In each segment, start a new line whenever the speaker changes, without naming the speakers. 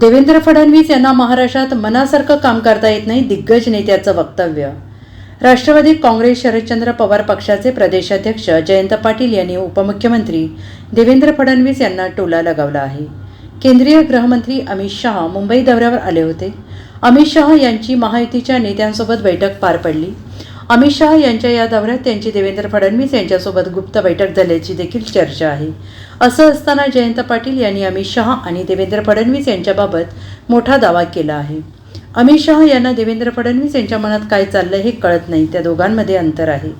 देवेंद्र फडणवीस यांना महाराष्ट्रात मनासारखं काम करता येत नाही दिग्गज नेत्याचं वक्तव्य. राष्ट्रवादी काँग्रेस शरदचंद्र पवार पक्षाचे प्रदेशाध्यक्ष जयंत पाटील यांनी उपमुख्यमंत्री देवेंद्र फडणवीस यांना टोला लगावला आहे. केंद्रीय गृहमंत्री अमित शहा मुंबई दौऱ्यावर आले होते. अमित शहा यांची महायुतीच्या नेत्यांसोबत बैठक पार पडली. अमित शहा यांच्या या दौऱ्यात त्यांची देवेंद्र फडणवीस यांच्यासोबत गुप्त बैठक झाल्याची देखील चर्चा आहे. असं असताना जयंत पाटील यांनी अमित शहा आणि देवेंद्र फडणवीस यांच्याबाबत मोठा दावा केला आहे. अमित शहा यांना देवेंद्र फडणवीस यांच्या मनात काय चाललं हे कळत नाही त्या दोघांमध्ये अंतर आहे.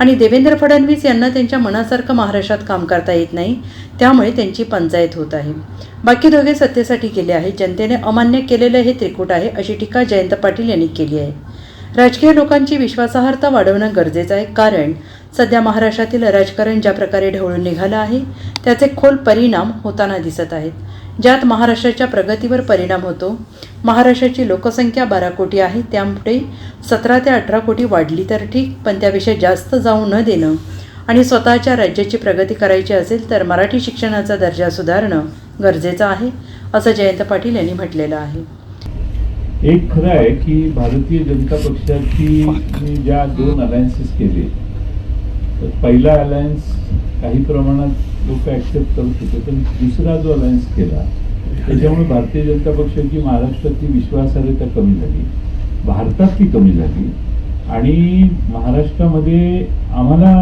आणि देवेंद्र फडणवीस यांना त्यांच्या मनासारखं महाराष्ट्रात काम करता येत नाही त्यामुळे त्यांची पंचायत होत आहे. बाकी दोघे सत्तेसाठी गेले आहेत जनतेने अमान्य केलेलं हे त्रिकूट आहे अशी टीका जयंत पाटील यांनी केली आहे. राजकीय लोकांची विश्वासार्हता वाढवणं गरजेचं आहे. कारण सध्या महाराष्ट्रातील राजकारण ज्या प्रकारे ढवळून निघालं आहे त्याचे खोल परिणाम होताना दिसत आहेत. ज्यात महाराष्ट्राच्या प्रगतीवर परिणाम होतो. महाराष्ट्राची लोकसंख्या बारा कोटी आहे त्यामुळे सतरा ते अठरा कोटी वाढली तर ठीक पण त्यापेक्षा जास्त जाऊ न देणं आणि स्वतःच्या राज्याची प्रगती करायची असेल तर मराठी शिक्षणाचा दर्जा सुधारणं गरजेचं आहे असं जयंत पाटील यांनी म्हटलेलं आहे.
एक खरं आहे की भारतीय जनता पक्षाची मी ज्या दोन अलायन्सेस केले तर पहिला अलायन्स काही प्रमाणात लोक ऍक्सेप्ट करत होते पण दुसरा जो अलायन्स केला त्याच्यामुळे भारतीय जनता पक्षाची महाराष्ट्रातली विश्वासार्हता कमी झाली भारतात ती कमी झाली आणि महाराष्ट्रामध्ये आम्हाला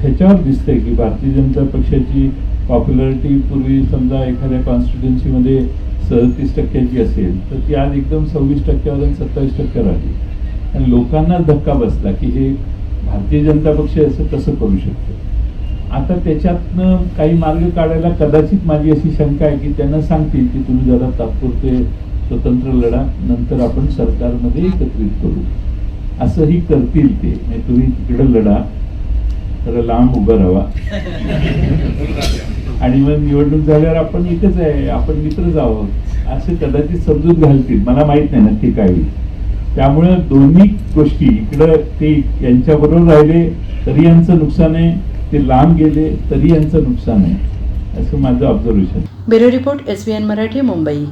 ह्याच्यावर दिसतंय की भारतीय जनता पक्षाची पॉप्युलरिटी पूर्वी समजा एखाद्या कॉन्स्टिट्युन्सीमध्ये सदतीस टक्क्याची असेल तर ती आज एकदम सव्वीस टक्क्यावर आणि सत्तावीस टक्क्यावर आली. आणि लोकांनाच धक्का बसला की हे भारतीय जनता पक्ष असं कसं करू शकतो? आता त्याच्यातनं काही मार्ग काढायला कदाचित माझी अशी शंका आहे की त्यांना सांगतील की तुम्ही जरा तात्पुरते स्वतंत्र लढा नंतर आपण सरकारमध्ये एकत्रित करू. असंही करतील ते. म्हणजे तुम्ही तिकडं लढा तर लांब उभं राहा. आणि मग निवडणूक झाल्यावर आपण इथेच आहे आपण मित्रच आहोत असे कदाचित समजूत घालतील. मला माहीत नाही नक्की काय होईल. त्यामुळे दोन्ही गोष्टी इकडं ते यांच्याबरोबर राहिले तरी यांचं नुकसान आहे. ते लांब गेले तरी यांचं नुकसान आहे. असं माझं observation
bureau report S Marathi Mumbai.